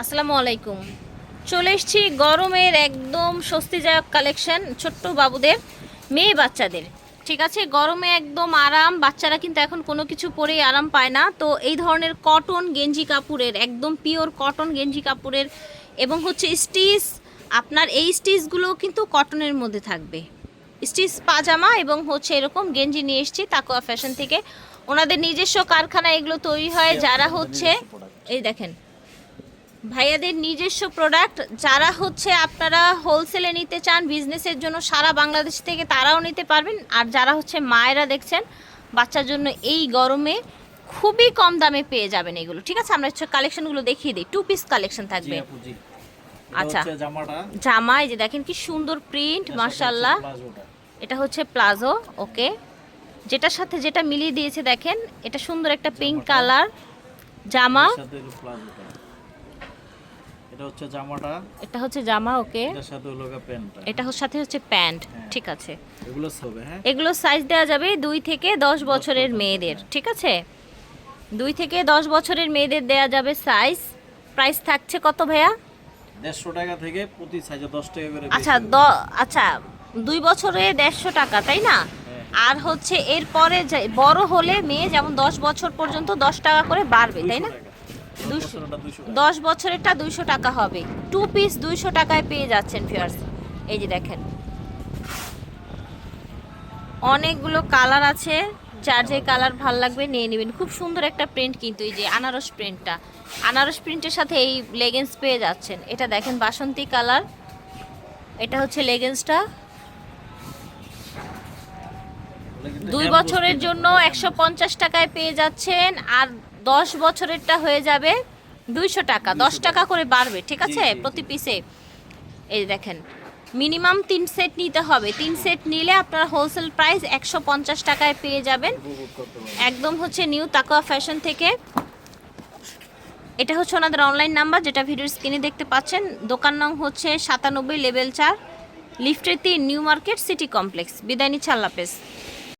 আসসালামু আলাইকুম। চলে এসেছি গরমের একদম স্বস্তিদায়ক কালেকশন ছোট্ট বাবুদের, মেয়ে বাচ্চাদের। ঠিক আছে, গরমে একদম আরাম, বাচ্চারা কিন্তু এখন কোনো কিছু পরেই আরাম পায় না। তো এই ধরনের কটন গেঞ্জি কাপড়ের, একদম পিওর কটন গেঞ্জি কাপড়ের এবং হচ্ছে স্টিচ, আপনার এই স্টিচগুলো কিন্তু কটনের মধ্যে থাকবে। স্টিচ পাজামা এবং হচ্ছে এরকম গেঞ্জি নিয়ে এসেছি তাকোয়া ফ্যাশন থেকে। ওনাদের নিজস্ব কারখানা এগুলো তৈরি হয় যারা হচ্ছে, এই দেখেন ভাইয়াদের নিজস্ব প্রোডাক্ট যারা হচ্ছে আপনারা হোলসেলে নিতে চান বিজনেসের জন্য সারা বাংলাদেশ থেকে তারাও নিতে পারবেন। আর যারা হচ্ছে মায়েরা দেখছেন বাচ্চার জন্য এই গরমে খুবই কম দামে পেয়ে যাবেন এগুলো। ঠিক আছে? আমরা হচ্ছে কালেকশনগুলো দেখিয়ে দিই। টু পিস কালেকশন থাকবে। আচ্ছা। জামা এই যে দেখেন কি সুন্দর প্রিন্ট মার্শাল্লাহ এটা হচ্ছে প্লাজো ওকে। যেটার সাথে যেটা মিলিয়ে দিয়েছে দেখেন এটা সুন্দর একটা পিঙ্ক কালার জামা এর সাথে হলো প্লাজোটা। এটা হচ্ছে জামাটা। এটা হচ্ছে জামা ওকে। এটার সাথে হলো গা প্যান্টটা। এটা হচ্ছে সাথে হচ্ছে প্যান্ট হ্যাঁ। ঠিক আছে। এগুলো হবে হ্যাঁ। এগুলো সাইজ দেওয়া যাবে দুই থেকে দশ বছরের মেয়েদের ঠিক আছে? দুই থেকে দশ বছরের মেয়েদের দেওয়া যাবে সাইজ প্রাইস থাকছে কত ভাইয়া? দেড়শো টাকা থেকে প্রতি সাইজে দশ টাকা করে আচ্ছা আচ্ছা দুই বছরে দেড়শো টাকা তাই না? হ্যাঁ। আর হচ্ছে এরপরে বড় হলে মেয়ে যেমন দশ বছর পর্যন্ত দশ টাকা করে বাড়বে তাই না? দুশো। বছরেরটা দুইশো টাকা হবে। টু পিস দুইশো টাকায় পেয়ে যাচ্ছেন ফিয়ার্স এই যে দেখেন। অনেকগুলো কালার আছে। যার যে কালার ভালো লাগবে নিয়ে নেবেন। খুব সুন্দর একটা প্রিন্ট কিন্তু এই যে আনারস প্রিন্টটা আনারস প্রিন্টের সাথে এই লেগেন্স পেয়ে যাচ্ছেন। এটা দেখেন বাসন্তী কালার এটা হচ্ছে লেগেন্সটা দুই বছরের জন্য একশো পঞ্চাশ টাকায় পেয়ে যাচ্ছেন। আর দশ বছরেরটা হয়ে যাবে দুইশো টাকা দশ টাকা। করে বাড়বে ঠিক আছে? প্রতি পিসে এই দেখেন মিনিমাম তিন সেট নিতে হবে। তিন সেট নিলে আপনারা হোলসেল প্রাইস একশো পঞ্চাশ টাকায় পেয়ে যাবেন। একদম হচ্ছে নিউ তাকোয়া ফ্যাশন থেকে। এটা হচ্ছে ওনাদের অনলাইন নাম্বার যেটা ভিডিওর স্ক্রিনে দেখতে পাচ্ছেন। দোকান নং হচ্ছে সাতানব্বই লেভেল চার লিফটের তিন নিউ মার্কেট সিটি কমপ্লেক্স বিদায় নিচ্ছে আল্লাহ হাফেজ।